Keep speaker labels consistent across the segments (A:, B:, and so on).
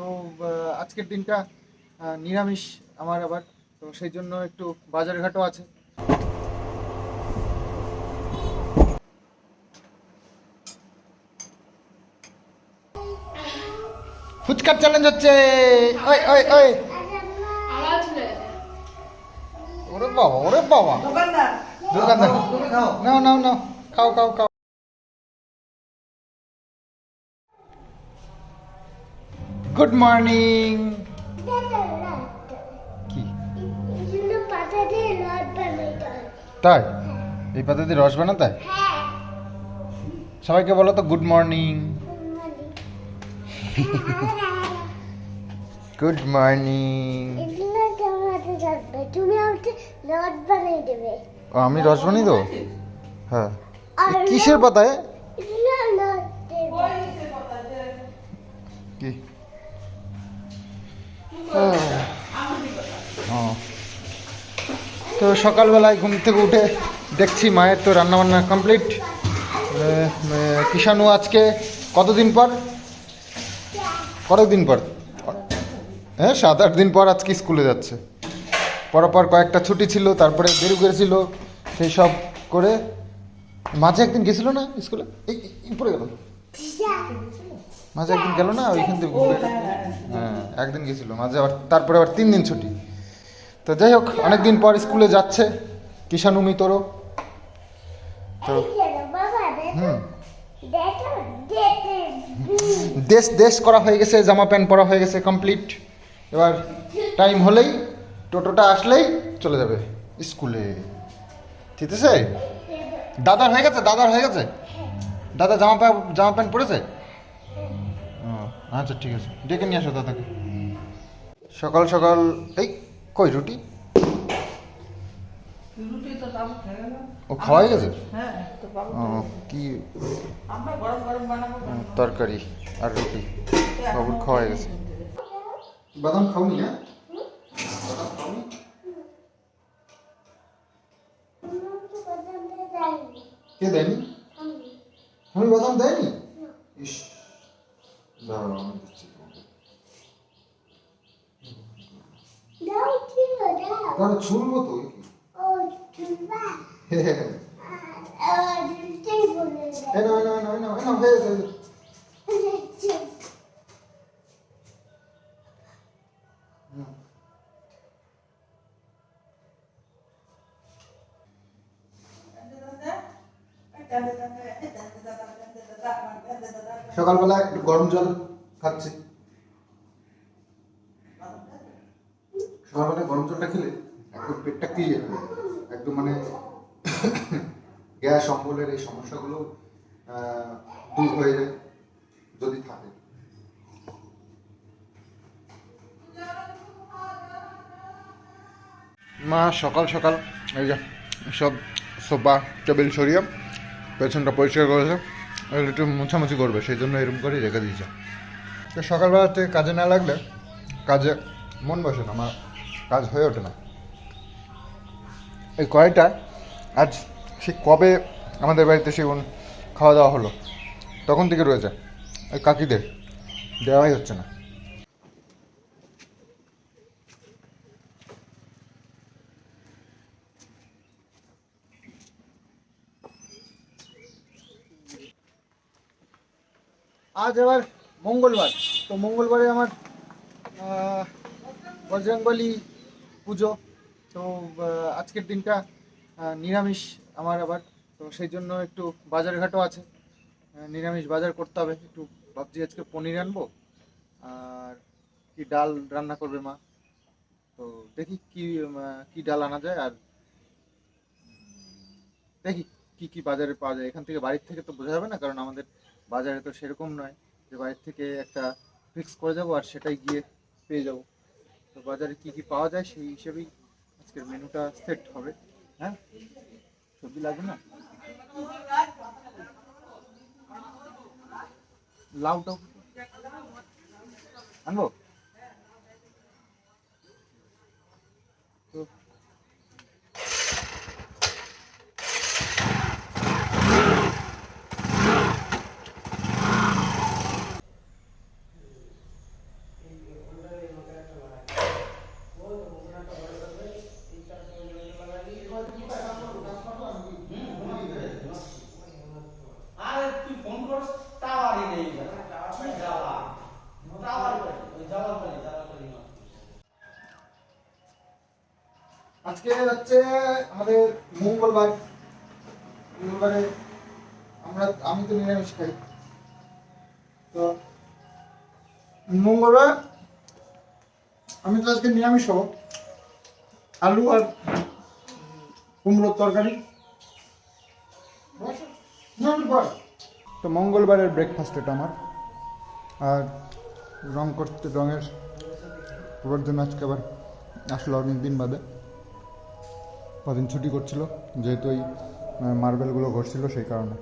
A: তো আজকের দিনটা নিরামিষ আমার আবার। তো সেই জন্য একটু বাজার ঘাটও আছে। ফুচকার চ্যালেঞ্জ হচ্ছে। ওই ওই ওই। ওরে বাবা ওরে বাবা।
B: দোকানদার।
A: দোকানদার। নাও নাও নাও। খাও খাও খাও। গুড মর্নিং কি? তাই? এই পাতাতে রস বানাতে? হয়? সবাইকে বলো তো গুড মর্নিং গুড মর্নিং
C: তুমি আমাকে লট বানিয়ে দেবে?
A: আমি রস বানিয়ে দেবো হ্যাঁ কিসের পাতায় কি? তো সকালবেলায় ঘুম থেকে উঠে দেখছি মায়ের তো রান্নাবান্না কমপ্লিট। কিষাণু আজকে কতদিন পর? কতদিন পর? হ্যাঁ সাত আট দিন পর আজকে স্কুলে যাচ্ছে। পরপর কয়েকটা ছুটি ছিল, তারপরে বেরু করেছিল, সেই সব করে মাঝে একদিন গেছিল না স্কুলে? এই, পড়ে গেল। মাঝে একদিন গেল না, ওইখান থেকে হ্যাঁ একদিন গেছিল, মাঝে আবার, তারপরে আবার তিন দিন ছুটি। তো যাই হোক, অনেকদিন পর স্কুলে যাচ্ছে কিষানুমি তোরও। তো, হুম। দেশ দেশ করা হয়ে গেছে, জামা প্যান্ট পরা হয়ে গেছে কমপ্লিট এবার টাইম হলেই, টোটোটা আসলেই চলে যাবে স্কুলে। ঠিক আছে? দাদার হয়ে গেছে, দাদার হয়ে গেছে? দাদা জামা প্যান্ট জামা প্যান্ট পরেছে? আচ্ছা ঠিক আছে। ডেকে নিয়ে আসো দাদাকে। সকাল সকাল এই কই রুটি? ও খাওয়া হয়ে গেছে
B: হ্যাঁ
A: কি
B: আমরা গরম গরম বানাবো
A: ও, তরকারি আর রুটি। বাবুর খাওয়া হয়ে গেছে। বাদাম খাওনি হ্যাঁ? বাদাম খাওনি? কে দেয়নি? আমি বাদাম দেয়নি? ইস। ছুলবো তো। সকালবেলা গরম জল খাচ্ছে। সকালবেলা গরম জলটা খেলে একদম পেটটা ক্লিয়ার হয়ে। একদম মানে গ্যাস, অম্বলের এই সমস্যাগুলো দূর হয়ে যায় যদি থাকে। মা, সকাল সকাল, এই যে সব সোফা, টেবিল সরিয়ে পেছনটা পরিষ্কার করেছে। একটু মোছামুছি করবে, সেই জন্য এরকম করেই রেখে দিয়েছে। তো সকালবেলাতে কাজে না লাগলে কাজে মন বসে না, আমার কাজ হয়ে ওঠে না। এই কয়টা, আজ সে কবে আমাদের বাড়িতে সে খাওয়া দাওয়া হলো, তখন থেকে রয়েছে। ওই কাকিদের, দেওয়াই হচ্ছে না। আজ এবার মঙ্গলবার। তো মঙ্গলবারে আমার বজরংবলী পুজো। তো আজকের দিনটা নিরামিষ আমার আবার। তো সেই জন্য একটু বাজার ঘাটও আছে নিরামিষ বাজার করতে হবে। একটু ভাবছি আজকে পনির আনব। আর কি ডাল রান্না করবে মা? তো দেখি কি কি ডাল আনা যায়। আর দেখি কি কি বাজারে পাওয়া যায়। এখান থেকে বাড়ির থেকে তো বোঝা যাবে না, কারণ আমাদের বাজারে তো সেরকম নয় যে বাইরের থেকে একটা ফিক্স করে যাব আর সেটাই গিয়ে পেয়ে যাব। তো বাজারে কি কি পাওয়া যায় সেই হিসেবেই আজকের মেনুটা সেট হবে। হ্যাঁ? সবজি লাগবে না? লাউটাও। আনব? আজকে হচ্ছে আমাদের মঙ্গলবার। মঙ্গলবারে আমরা, আমি তো নিরামিষ খাই। তো মঙ্গলবার আমি তো আজকে নিরামিষ হব। আলু আর কুমড়োর তরকারি। তো মঙ্গলবারের ব্রেকফাস্ট এটা আমার। আর রং করতে রঙের। জন্য আজকে আবার আসলো অনেক দিন বাদে। কদিন ছুটি করছিল, যেহেতু ওই মার্বেলগুলো ঘটছিল সেই কারণে।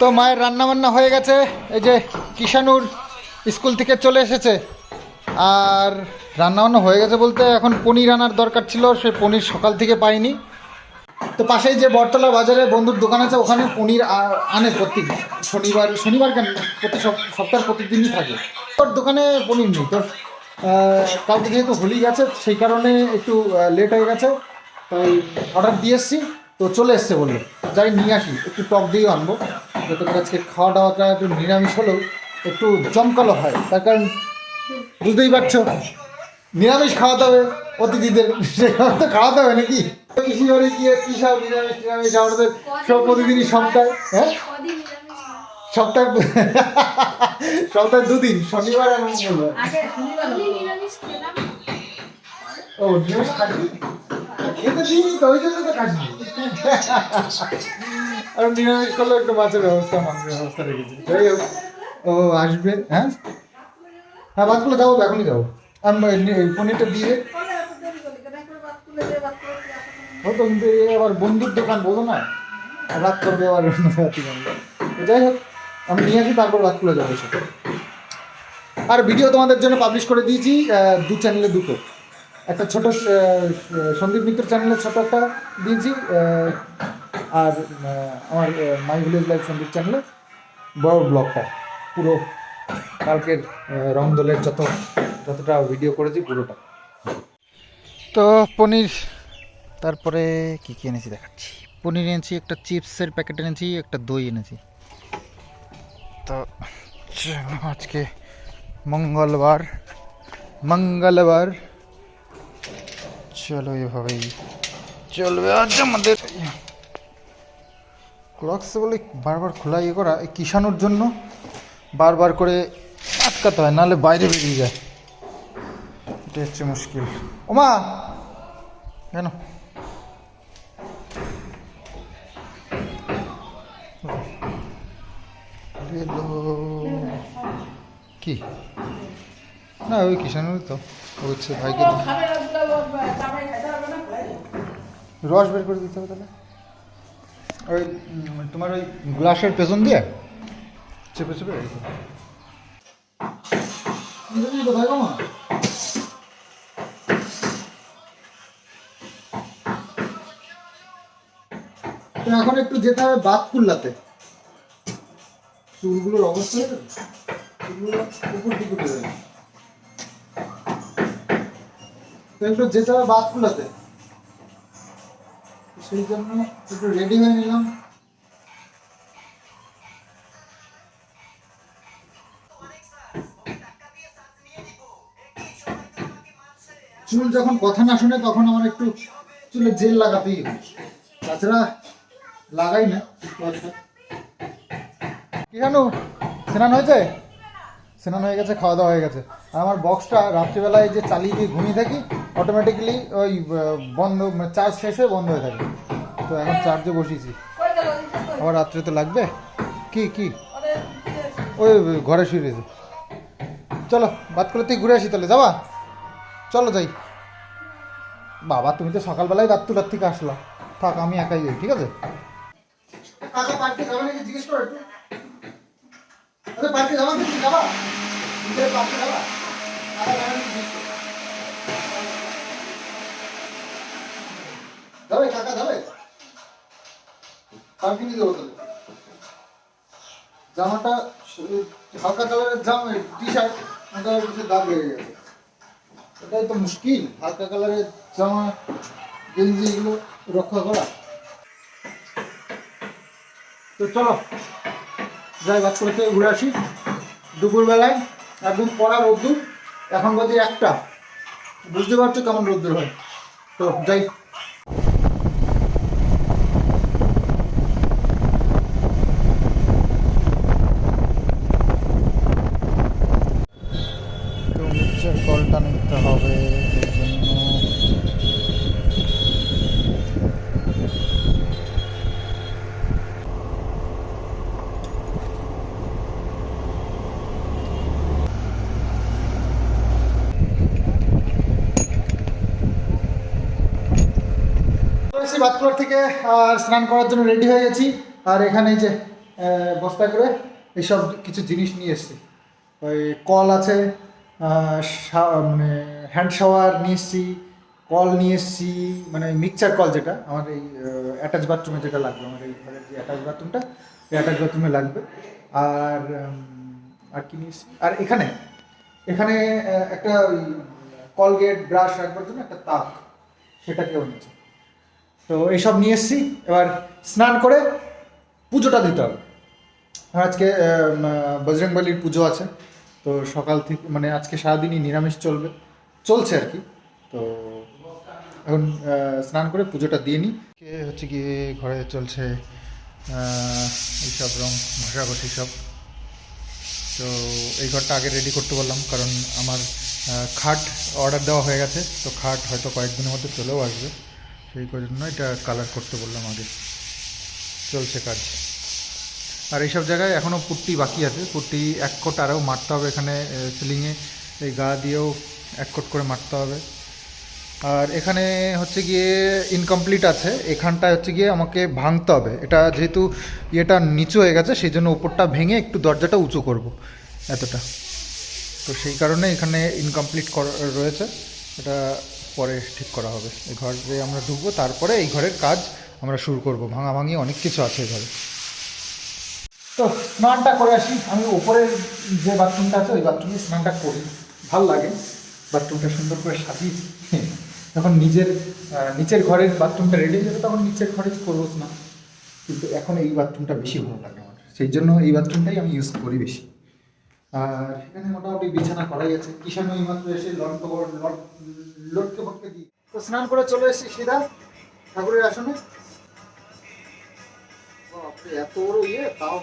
A: তো মায়ের রান্না বান্না হয়ে গেছে, এই যে কিষানুর স্কুল থেকে চলে এসেছে। আর রান্না বান্না হয়ে গেছে বলতে এখন পনির আনার দরকার ছিল, সে পনির সকাল থেকে পাইনি। তো পাশেই যে বটতলা বাজারে বন্ধুর দোকান আছে, ওখানে পনির আনে প্রত্যেক শনিবার শনিবার কেন? প্রতি সপ- সপ্তাহের প্রতিদিনই থাকে। তোর দোকানে পনির নেই, তোর কালকে যেহেতু হোলি গেছে, সেই কারণে একটু লেট হয়ে গেছে তাই অর্ডার দিয়ে এসছি, তো চলে এসছে বলল যাই নিয়ে আসি, একটু টক দিয়েও আনব। যাতে করে আজকে খাওয়া দাওয়াটা একটু নিরামিষ হলেও একটু জমকালো হয়, তার কারণ বুঝতেই পারছ। নিরামিষ খাওয়াতে হবে অতিথিদের সেখানে তো খাওয়াতে হবে নাকি? কৃষি বাড়ি গিয়ে কী সব নিরামিষ নিরামিষ আমাদের সব প্রতিদিনই সপ্তাহে হ্যাঁ? সপ্তাহে সপ্তাহে দুদিন শনিবার মঙ্গলবার। ও নিরামিষ খেতে দিইনি তো ওই জন্য তো খাটনি আর নিরামিষ করলে একটু মাছের ব্যবস্থা মাংসের ব্যবস্থা রেখেছি যাই হোক ও আসবে হ্যাঁ? হ্যাঁ ভাতগুলো যাব তো, এখনই যাব আমি পনিরটা দিয়ে। কিন্তু আবার বন্ধুর দোকান, বোঝো না? রাত করবে আবার যাই হোক, আমি নিয়ে আসি, তারপর রাত করে যাব এসে। আর ভিডিও তোমাদের জন্য পাবলিশ করে দিয়েছি দু চ্যানেলে দুটো। একটা ছোট সন্দীপ মিত্র চ্যানেলে ছোট একটা দিয়েছি আর আমার মাই ভিলেজ লাইফ সন্দীপ চ্যানেলে বড় ব্লগটা পুরো কালকের রংদলের যত, যতটা ভিডিও করেছি পুরোটা। তো পনির, তারপরে কি কি এনেছি দেখাচ্ছি। পনির এনেছি, একটা চিপসের প্যাকেট এনেছি, একটা দই এনেছি। তো আজকে মঙ্গলবার মঙ্গলবার। চলো এভাবেই চলবে। আজ আমাদের ক্লক্স বলে বারবার খোলা ইয়ে করা এই কিষানোর জন্য বারবার করে আটকাতে হয় নাহলে বাইরে বেরিয়ে যায়। এটা হচ্ছে মুশকিল। ওমা! কেন? কি? না ওই কিষানুর তো। হচ্ছে ভাইকে। রস বের করে দিতে হবে তাহলে। ওই তোমার ওই গ্লাসের পেছন দিয়ে? চেপে চেপে। কোথায় গো এখন একটু যেতে হবে বাদ কুল্লাতে চুলগুলোর অবস্থা? চুলগুলো উপর দিকে উঠে যাবে তো একটু যেতে হবে বাদ কুল্লাতে সেই জন্য একটু রেডি হয়ে নিলাম চুল যখন কথা না শুনে তখন আমার একটু চুলে জেল লাগাতেই হবে তাছাড়া লাগাই না। কি জানো? স্নান হয়েছে? স্নান হয়ে গেছে, খাওয়া দাওয়া হয়ে গেছে। আর আমার বক্সটা রাত্রিবেলায় যে চালিয়ে দিয়ে ঘুমিয়ে থাকি অটোমেটিক্যালি ওই বন্ধ চার্জ শেষ হয়ে বন্ধ হয়ে থাকে। তো এখন চার্জে বসিয়েছি? আবার রাত্রে তো লাগবে? কি কি? ওই ওই ঘরে শুয়ে রয়েছে। চলো বাদ করে তুই ঘুরে আসি তাহলে, যাবা? চলো যাই। বাবা, তুমি তো সকালবেলায় রাত্তুরার থেকে আসলা। থাক, আমি একাই যাই, ঠিক আছে? নাকি? জিজ্ঞেস যাবা যাবা? তাহলে। জামাটা, হালকা কালারের জামা টি শার্ট দাগ লেগে গেছে। এটাই তো মুশকিল। হালকা কালারের জামা, গেঞ্জি এগুলো রক্ষা করা। তো চলো, যাই বাচ্চা থেকে ঘুরে আসি। দুপুরবেলায় একদম পড়া রোদ্দুর, এখন বাদে একটা। বুঝতে পারছ কেমন রোদ্দুর হয়? তো যাই তো নিচের কলটা নিতে হবে এর জন্য এসে বাতকুলার থেকে আর স্নান করার জন্য রেডি হয়ে গেছি। আর এখানে এই যে বস্তা করে এইসব কিছু জিনিস নিয়ে এসেছি। ওই কল আছে মানে হ্যান্ড শাওয়ার নিয়ে এসেছি, কল নিয়ে এসেছি মানে মিক্সচার কল যেটা, আমার এই অ্যাটাচ বাথরুমে যেটা লাগবে, আমার এই ঘরের যে অ্যাটাচ বাথরুমটা এই অ্যাটাচ বাথরুমে লাগবে। আর আর কি নিয়ে এসেছি? আর এখানে এখানে একটা কলগেট, ব্রাশ রাখবার জন্য একটা তাক সেটাকেও নিয়েছি। তো এইসব নিয়ে এসেছি। এবার স্নান করে পুজোটা দিতে হবে। আজকে বজরংবলির পুজো আছে। তো সকাল থেকে মানে আজকে সারাদিনই নিরামিষ চলবে, চলছে আর কি। তো এখন স্নান করে পুজোটা দিয়ে নিই। কে হচ্ছে গিয়ে ঘরে চলছে এইসব রং ঘষাঘষি সব। তো এই ঘরটা আগে রেডি করতে বললাম, কারণ আমার খাট অর্ডার দেওয়া হয়ে গেছে। তো খাট হয়তো কয়েকদিনের মধ্যে চলেও আসবে। সেই জন্য এটা কালার করতে বললাম আগে। চলছে কাজ। আর এইসব জায়গায় এখনও পুট্টি বাকি আছে। পুট্টি এক কোট আরও মারতে হবে এখানে সিলিংয়ে এই গা দিয়েও এক কোট করে মারতে হবে। আর এখানে হচ্ছে গিয়ে ইনকমপ্লিট আছে। এখানটায় হচ্ছে গিয়ে আমাকে ভাঙতে হবে। এটা যেহেতু ইয়েটা নিচু হয়ে গেছে, সেই জন্য উপরটা ভেঙে একটু দরজাটা উঁচু করব এতটা। তো সেই কারণে এখানে ইনকমপ্লিট রয়েছে। এটা পরে ঠিক করা হবে। এই ঘরে আমরা ঢুকবো, তারপরে এই ঘরের কাজ আমরা শুরু করব। ভাঙাভাঙি অনেক কিছু আছে এই ঘরে। তো স্নানটা করে আসি। আমি ওপরের যে বাথরুমটা আছে, ওই বাথরুমে স্নানটা করি। ভালো লাগে। বাথরুমটা সুন্দর করে সাজিয়ে যখন নিজের নিচের ঘরের বাথরুমটা রেডি হয়ে যাবে, তখন নিচের ঘরেই করব স্নান। কিন্তু এখন এই বাথরুমটা বেশি ভালো লাগে আমার। সেই জন্য এই বাথরুমটাই আমি ইউজ করি বেশি। আর এখানে মোটামুটি বিছানা করাই আছে। কিষান এই মাত্র এসে লটকে লটকে ফটকে দিই তো স্নান করে চলে এসেছি সিধা ঠাকুরের আসনে বাপরে, এত বড় ইয়ে তাও।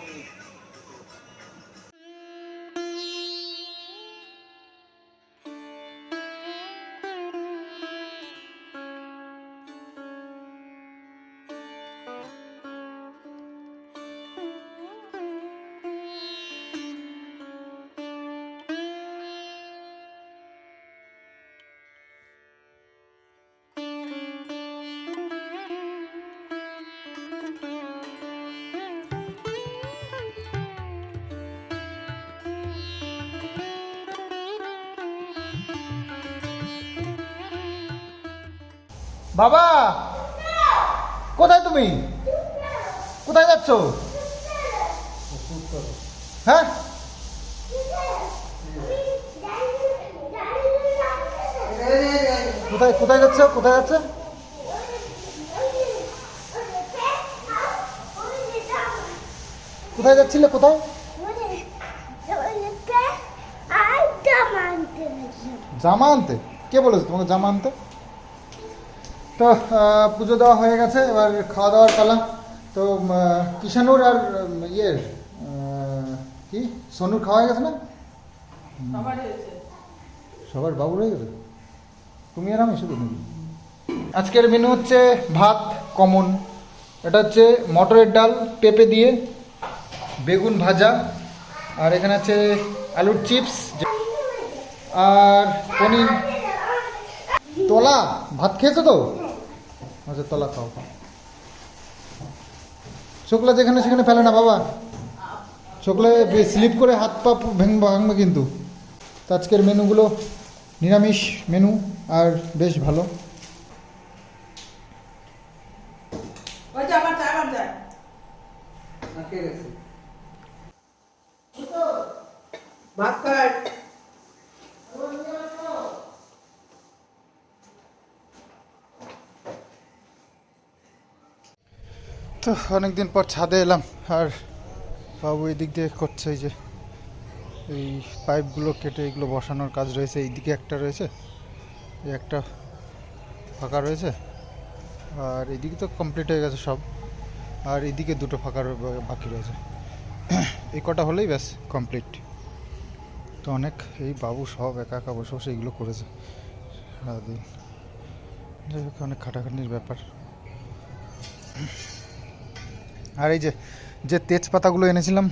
A: বাবা! কোথায় তুমি? কোথায় যাচ্ছ? হ্যাঁ? কোথায় কোথায় যাচ্ছ? কোথায় যাচ্ছে? কোথায় যাচ্ছিলে? কোথায়? জামা আনতে। কে বলেছে তোমাকে জামা আনতে? তো পুজো দেওয়া হয়ে গেছে এবার খাওয়া দাওয়ার পালা। তো কিষানুর আর ইয়ের কি? সোনুর খাওয়া হয়ে গেছে না?
B: সবার
A: বাবু হয়ে গেছে? তুমি আর আমি শুধু নাকি আজকের মেনু হচ্ছে ভাত কমন। এটা হচ্ছে মটরের ডাল পেঁপে দিয়ে বেগুন ভাজা আর এখানে আছে আলুর চিপস আর পনির। তোলা ভাত খেয়েছো তো? আচ্ছা তলা খাও চোখলা যেখানে সেখানে ফেলে না, বাবা। চোখলে স্লিপ করে হাত পা ভেঙ, ভাঙবে কিন্তু। আজকের মেনুগুলো নিরামিষ মেনু, আর বেশ ভালো
B: ওই যে আমার চা আমার যায় ভাত খাই
A: তো অনেকদিন পর ছাদে এলাম, আর বাবু এদিক দিয়ে করছে এই যে, এই পাইপগুলো কেটে এগুলো বসানোর কাজ রয়েছে, এইদিকে একটা রয়েছে, এই একটা ফাঁকা রয়েছে, আর এদিকে তো কমপ্লিট হয়ে গেছে সব, আর এদিকে দুটো ফাঁকা বাকি রয়েছে। এই কটা হলেই ব্যাস কমপ্লিট তো অনেক এই বাবু সব একা একা বসে বসে এগুলো করেছে সারাদিন। যাই হোক, অনেক খাটাখাটনির ব্যাপার। আর এই যে যে তেজপাতাগুলো এনেছিলাম,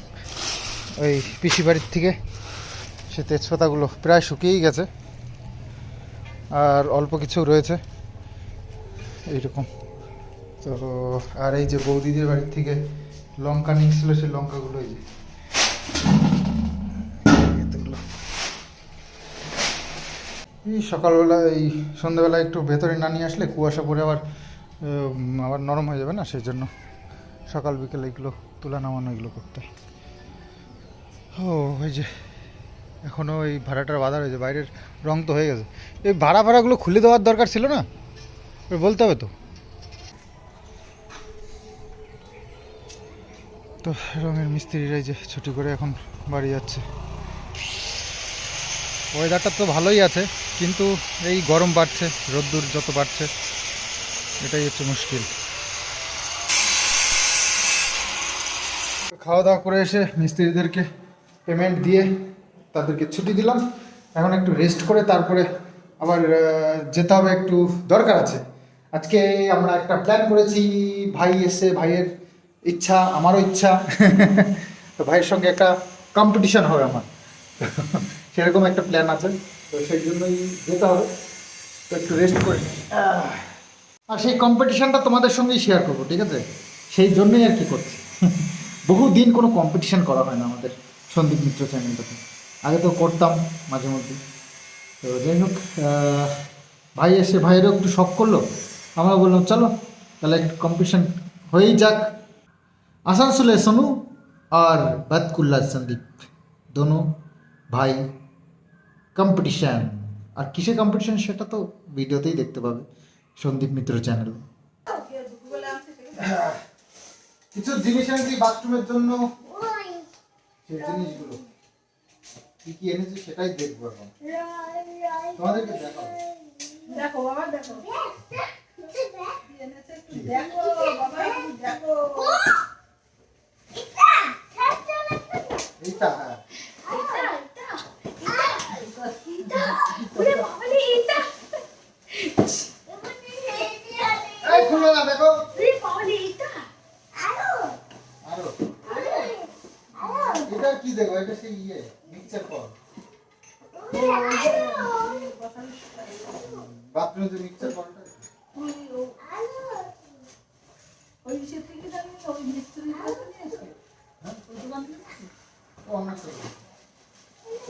A: ওই পিসি বাড়ির থেকে, সে তেজপাতাগুলো প্রায় শুকিয়েই গেছে। আর অল্প কিছু রয়েছে। এইরকম। তো, আর এই যে বৌদিদের বাড়ির থেকে লঙ্কা নিয়েছিল, সেই লঙ্কাগুলো এই যে। এই সকালবেলা, এই সন্ধ্যাবেলা একটু ভেতরে না নিয়ে আসলে কুয়াশা পরে আবার আবার নরম হয়ে যাবে না, সেই জন্য। সকাল বিকেল এগুলো তুলা নামানো, এগুলো করতে। ও ওই যে এখনও এই ভাড়াটার বাধা রয়েছে, বাইরের রং তো হয়ে গেছে। এই ভাড়া ভাড়াগুলো খুলে দেওয়ার দরকার ছিল না? ওই বলতে হবে তো। তো রঙের মিস্ত্রিরা এই যে ছুটি করে এখন বাড়ি যাচ্ছে। ওয়েদারটা তো ভালোই আছে, কিন্তু এই গরম বাড়ছে, রোদ্দুর যত বাড়ছে, এটাই হচ্ছে মুশকিল। খাওয়া দাওয়া করে এসে মিস্ত্রিদেরকে পেমেন্ট দিয়ে তাদেরকে ছুটি দিলাম। এখন একটু রেস্ট করে তারপরে আবার যেতে হবে একটু দরকার আছে। আজকে আমরা একটা প্ল্যান করেছি, ভাই এসে, ভাইয়ের ইচ্ছা, আমারও ইচ্ছা। তো ভাইয়ের সঙ্গে একটা কম্পিটিশন হবে আমার। সেরকম একটা প্ল্যান আছে। তো সেই জন্যই যেতে হবে। তো একটু রেস্ট করে আর সেই কম্পিটিশনটা তোমাদের সঙ্গেই শেয়ার করব, ঠিক আছে? সেই জন্যই আর কি করছি। বহু দিন কোনো কম্পিটিশান করা হয় না আমাদের সন্দীপ মিত্র চ্যানেলটাতে আগে তো করতাম মাঝে মধ্যে। তো যাই হোক ভাই এসে ভাইয়েরও একটু শখ করল। আমরা বললাম, চলো, তাহলে একটু কম্পিটিশান হয়েই যাক। আসানসোলে সোনু আর বাতকুল্লা সন্দীপ। দোনো, ভাই কম্পিটিশান আর কিসে কম্পিটিশান সেটা তো ভিডিওতেই দেখতে পাবে সন্দীপ মিত্র চ্যানেল কিছু জিনিস এনেছি বাথরুমের জন্য। সেই জিনিসগুলো। কি কি এনেছি সেটাই দেখব এখন। তোমাদেরকে দেখাবো।
B: দেখো বাবা বাবা
C: এটা
A: হ্যাঁ। খুলো না দেখো
C: ওরে বাবা রে এটা আরও
A: আরও
C: আরও আরও
A: এটা কি দেখো? এটা সেই ইয়ে মিক্সচার কর বাথরুমে যে মিক্সচার করটা
B: ওই সে থেকে জানি ওই মিস্ত্রি কাছে নিয়ে এসে
A: হ্যাঁ? ওই দোকান থেকে? ও আমরা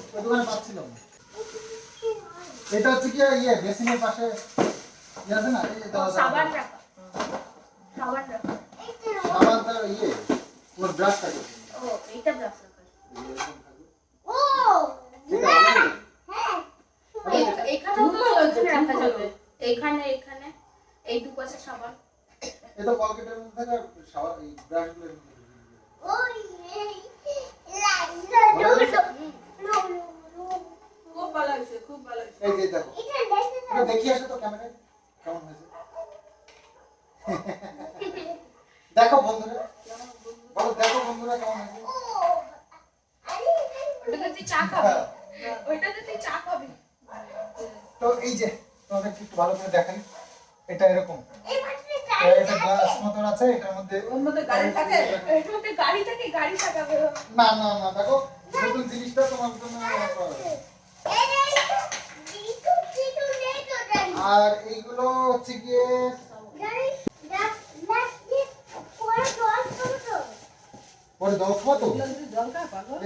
A: ওই দোকানে পাচ্ছিলাম। এটা হচ্ছে কি ইয়ে বেসিনের পাশে ইয়ে আছে না।
D: সাবান রাখা সাবান রাখা।
A: সাবানটা ইয়ে ওর ব্রাশ থাকে
D: ও এইটা ব্রাশ
A: এটা
C: হ্যাঁ
D: এই- দু সাবান
A: এটা দেখো কেমন দেখো বন্ধুরা। দেখো বন্ধুরা কেমন হয়েছে?
C: ও আরে
D: ওটাতে তুই চা খাবি। ওইটাতে তুই চা খাবি।
A: তো এই যে তোমাদের একটু ভালো করে দেখাই। এটা এরকম।
C: এই
A: এটা গ্লাস মতন আছে এটার মধ্যে
B: ওর মধ্যে গাড়ি থাকে?
D: মধ্যে গাড়ি থাকে গাড়ি থাকাবে।
A: না না না দেখো নতুন জিনিসটা তোমার জন্য আর এইগুলো হচ্ছে গিয়ে পরে দাও খাব তো
B: এগুলো যদি জল খায় পাগল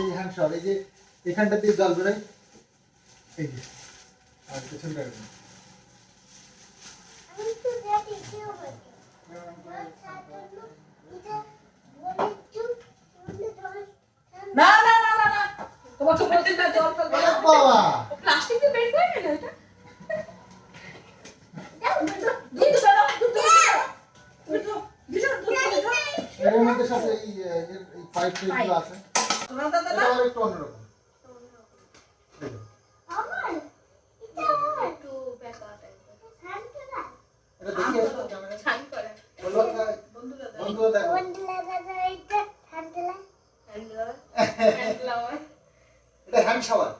A: এই হ্যান্ডশট এই এই যে এখানটা দিয়ে জল বেরোয়। এই যে আর পেছনটা।
B: না না না না না। তোমাকে বলছি না জল ফল
A: বাবা।
D: প্লাস্টিক দিয়ে বের করে এটা?
A: সাথে এই আছে।
B: তোমার দাদা না
A: আবার একটু অন্যরকম
C: আমার? এটা আমার
D: একটু বেকা টাইপের
C: শান্ত না
A: এটা দেখি। একটু
D: ছাই করে।
A: বলো, আহ,
B: বন্ধু দাদা।
A: বন্ধুরা
C: বন্ধুরা দাদা এটা শান্ত না
D: হ্যান্ডলার হ্যান্ডলার
A: এটা হ্যান্ড শাওয়ার।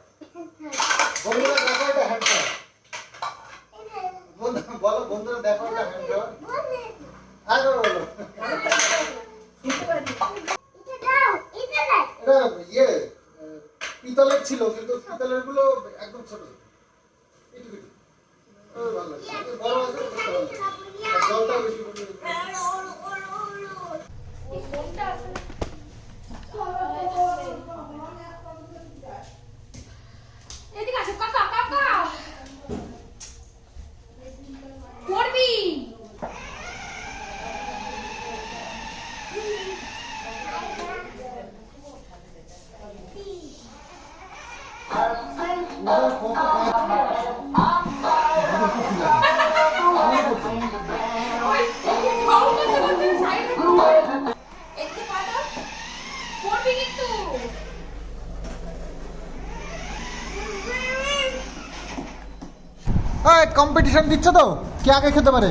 A: কম্পিটিশন দিচ্ছ তো? কে আগে খেতে পারে?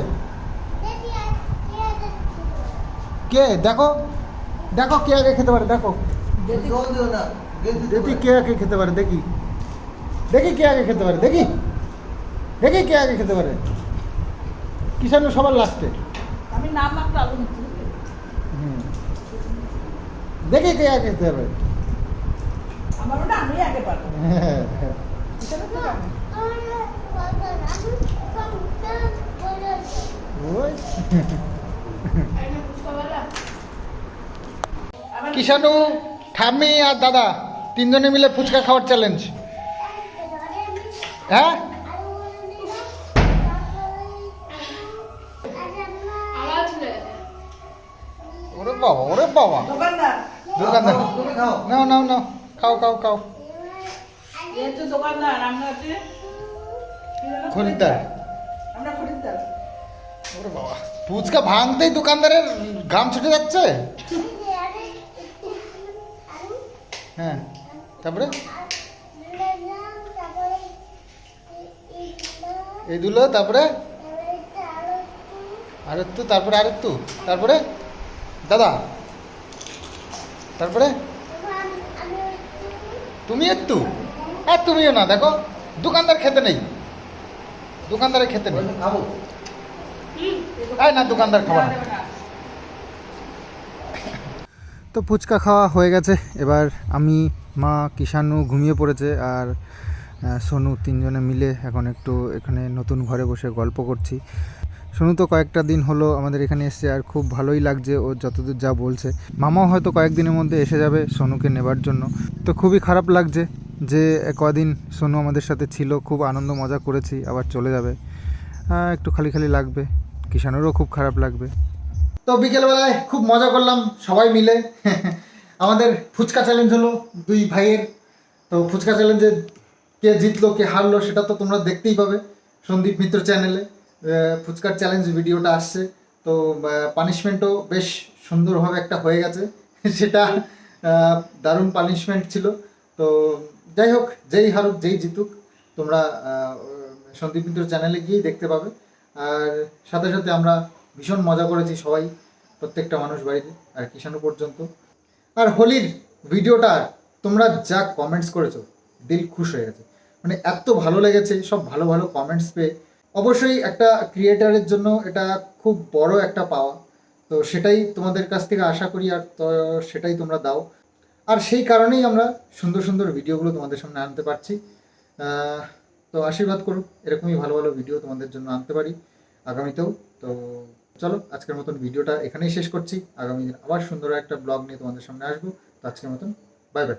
C: কি?
A: দেখো। দেখো কে আগে খেতে পারে দেখো। দেখি কে আগে খেতে পারে দেখি। দেখি কে আগে খেতে পারে দেখি। দেখি কে আগে খেতে পারে। কিষাণু সবার লাস্টে
B: আমি নাম আলু
A: দেখি কে আগে খেতে পারে
B: আমার ওটা আমি আগে পারব।
A: হ্যাঁ, কিষাণু ঠাম্মি আর দাদা তিনজনে মিলে ফুচকা খাওয়ার চ্যালেঞ্জ হ্যাঁ? ওরে বাবা ওরে বাবা।
B: দোকানদার।
A: নাও নাও নাও। খাও খাও খরিদ্দার।
B: আমরা খরিদ্দার।
A: ওরে বাবা। ফুচকা ভাঙতেই দোকানদারের ঘাম ছুটে যাচ্ছে? হ্যাঁ তারপরে? এই দুলো, তারপরে? আর একটু তারপরে আর একটু তারপরে? দাদা, তারপরে? তুমি একটু? আর তুমিও না, দেখো, দোকানদার খেতে নেই। দোকানদারের খেতে নেই।
B: খাব?
A: তো ফুচকা খাওয়া হয়ে গেছে। এবার আমি, মা কিষাণু ঘুমিয়ে পড়েছে আর সোনু তিনজনে মিলে এখন একটু এখানে নতুন ঘরে বসে গল্প করছি। সোনু তো কয়েকটা দিন হলো আমাদের এখানে এসছে আর খুব ভালোই লাগছে ও যতদূর যা বলছে। মামাও হয়তো কয়েকদিনের মধ্যে এসে যাবে সোনুকে নেবার জন্য। তো খুবই খারাপ লাগছে যে, কদিন সোনু আমাদের সাথে ছিল, খুব আনন্দ মজা করেছি, আবার চলে যাবে। একটু খালি খালি লাগবে। কিষাণুরও খুব খারাপ লাগবে। তো বিকেলবেলায় খুব মজা করলাম সবাই মিলে। আমাদের ফুচকা চ্যালেঞ্জ হলো দুই ভাইয়ের। তো ফুচকা চ্যালেঞ্জে কে জিতলো, কে হারলো সেটা তো তোমরা দেখতেই পাবে সন্দীপ মিত্র চ্যানেলে ফুচকার চ্যালেঞ্জ ভিডিওটা আসছে। তো পানিশমেন্টও বেশ সুন্দরভাবে একটা হয়ে গেছে। সেটা দারুণ পানিশমেন্ট ছিল। তো যাই হোক, যেই হারুক, যেই জিতুক, তোমরা সন্দীপ মিত্র চ্যানেলে গিয়েই দেখতে পাবে। আর সাথে সাথে আমরা ভীষণ মজা করেছি সবাই, প্রত্যেকটা মানুষ বাড়িতে, আর কিষাণু পর্যন্ত। আর হোলির ভিডিওটা, তোমরা যা কমেন্টস করেছ, দিল খুশ হয়ে গেছে। মানে এত ভালো লেগেছে, সব ভালো ভালো কমেন্টস পেয়ে। অবশ্যই একটা ক্রিয়েটারের জন্য এটা খুব বড় একটা পাওয়া। তো সেটাই তোমাদের কাছ থেকে আশা করি, আর তো সেটাই তোমরা দাও। আর সেই কারণেই আমরা সুন্দর সুন্দর ভিডিওগুলো তোমাদের সামনে আনতে পারছি। তো আশীর্বাদ করুক এরকমই ভালো ভালো ভিডিও তোমাদের জন্য আনতে পারি আগামীতেও। তো চলো, আজকের মতন ভিডিওটা এখানেই শেষ করছি। আগামী দিন আবার সুন্দর একটা ব্লগ নিয়ে তোমাদের সামনে আসব। তো আজকের মতন বাই বাই